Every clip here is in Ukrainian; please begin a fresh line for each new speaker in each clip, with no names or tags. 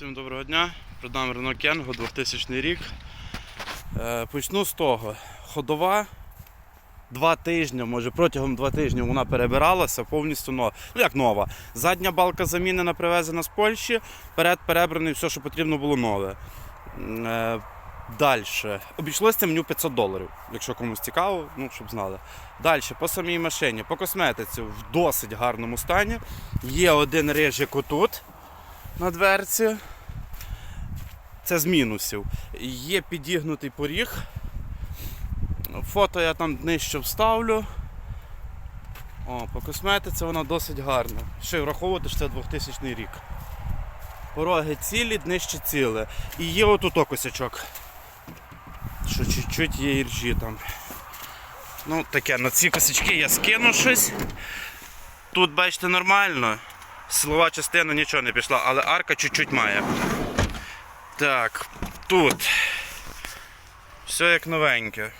Всім доброго дня. Продам Renault Kengo 2000 рік. Е, Почну з того. Ходова два тижні, може протягом два тижні вона перебиралася повністю нова. Ну як нова. Задня балка замінена, привезена з Польщі, перед перебраний все, що потрібно було нове. Е, Далі. Обійшлося мені в 500 доларів, якщо комусь цікаво, ну, щоб знали. Далі, по самій машині, по косметиці в досить гарному стані. Є один рижик отут на дверці. Це з мінусів. Є підігнутий поріг. Фото я там нижче вставлю. О, по косметиці вона досить гарна. Ще враховувати, що це 2000 рік. Пороги цілі, днище ціле. І є отут косячок. Що чуть-чуть є іржі там. Ну, таке, на ці косячки я скину щось. Тут, бачите, нормально. Силова частина нічого не пішла, але арка чуть-чуть має. Так, тут. Все як новеньке.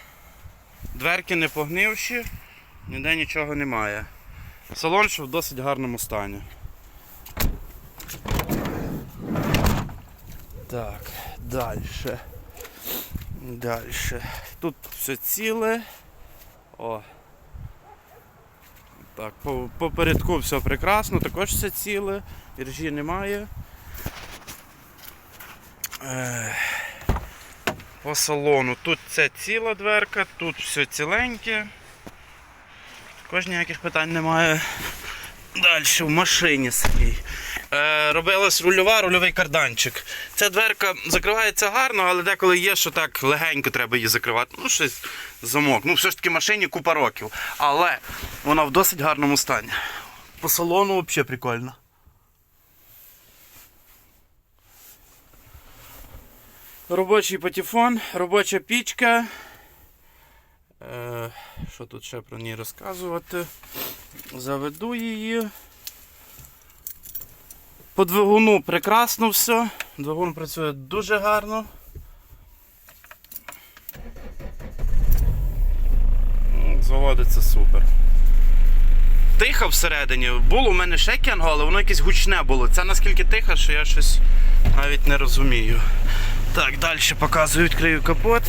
Дверки не погнивші, ніде нічого немає. Салон ще в досить гарному стані. Так, далі. Далі. Тут все ціле. О. Так, по, по передку все прекрасно, також все ціле, іржі немає. По салону тут це ціла дверка, тут все ціленьке. Також ніяких питань немає. Далі в машині самій. Е, робилась рульова, рульовий карданчик. Ця дверка закривається гарно, але деколи є, що так легенько треба її закривати. Ну, щось замок. Ну, все ж таки машині купа років. Але вона в досить гарному стані. По салону взагалі прикольно. Робочий патефон, робоча пічка. Е, що тут ще про неї розказувати? Заведу її. По двигуну прекрасно все. Двигун працює дуже гарно. Заводиться супер. Тихо всередині. Було у мене ще але воно якесь гучне було. Це наскільки тихо, що я щось навіть не розумію. Так, далі показую, відкрию капот.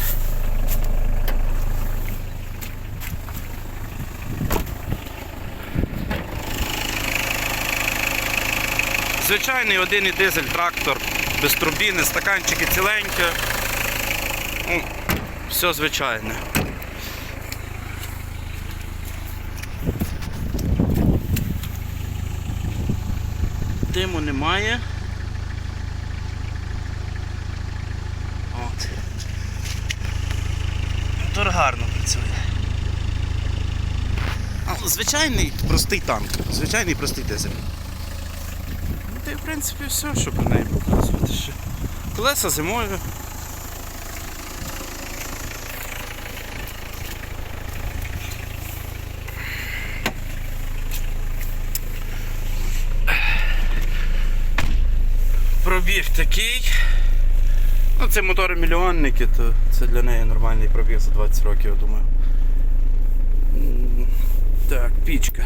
Звичайний один і дизель трактор, без турбіни, стаканчики ціленькі. Ну, все звичайне. Диму немає. От. Мотор гарно працює. Звичайний простий танк, звичайний простий дизель. Й в принципі все, що про неї показувати ще. Колеса зимові. Пробіг такий. Ну, це мотори мільйонники, то це для неї нормальний пробіг за 20 років, я думаю. Так, пічка.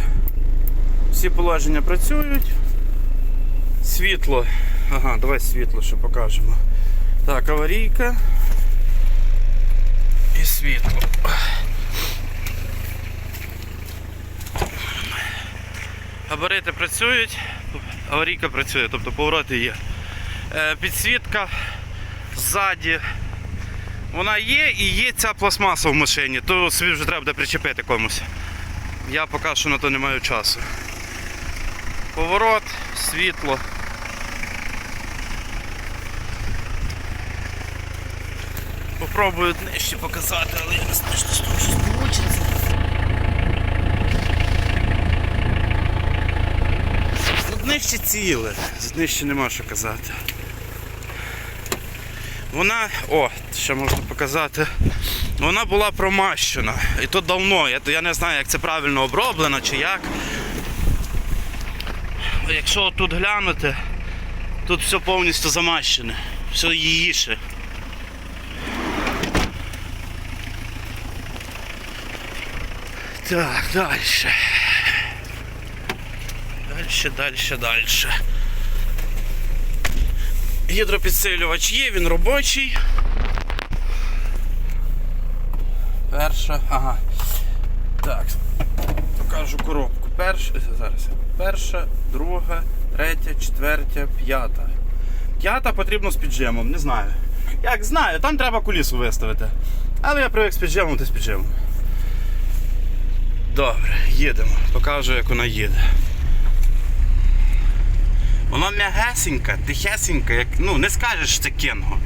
Всі положення працюють. Світло. Ага, давай світло ще покажемо. Так, аварійка. І світло. Габарити працюють, аварійка працює, тобто повороти є. Е, підсвітка ззаді. Вона є і є ця пластмаса в машині, то собі вже треба буде причепити комусь. Я поки що на то не маю часу. Поворот, світло. Попробую нижче показати, але я не знаю, що з того щось вийде. Нижче ціле, нижче нема що казати. Вона, о, ще можна показати. Вона була промащена. І то давно. Я, я не знаю, як це правильно оброблено чи як. Якщо тут глянути, тут все повністю замащене. Все їїше. Так, далі. Дальше, дальше, дальше. Гідропідсилювач є, він робочий. Перша. Ага. Так. Покажу коробку. Перша. Зараз. Перша, друга, третя, четвертя, п'ята. П'ята потрібно з піджимом, не знаю. Як знаю, там треба кулісу виставити. Але я привик з піджимом, то з піджимом. Добре, їдемо. Покажу, як вона їде. Воно м'ягесеньке, тихесеньке, як. Ну, не скажеш, що це кенго.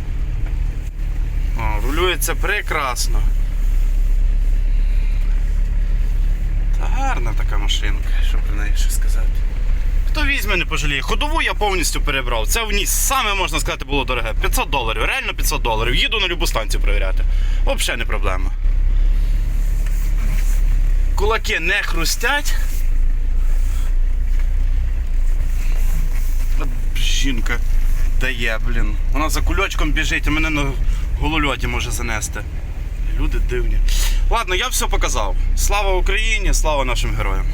О, рулюється прекрасно. Та гарна така машинка, що про неї ще сказати. Хто візьме, не пожаліє. Ходову я повністю перебрав. Це в ній саме можна сказати було дороге. 500 доларів, реально 500 доларів. Їду на любу станцію перевіряти. Взагалі не проблема. Кулаки не хрустять. От Жінка дає, блін. Вона за кульочком біжить, а мене на голольоті може занести. Люди дивні. Ладно, я все показав. Слава Україні, слава нашим героям.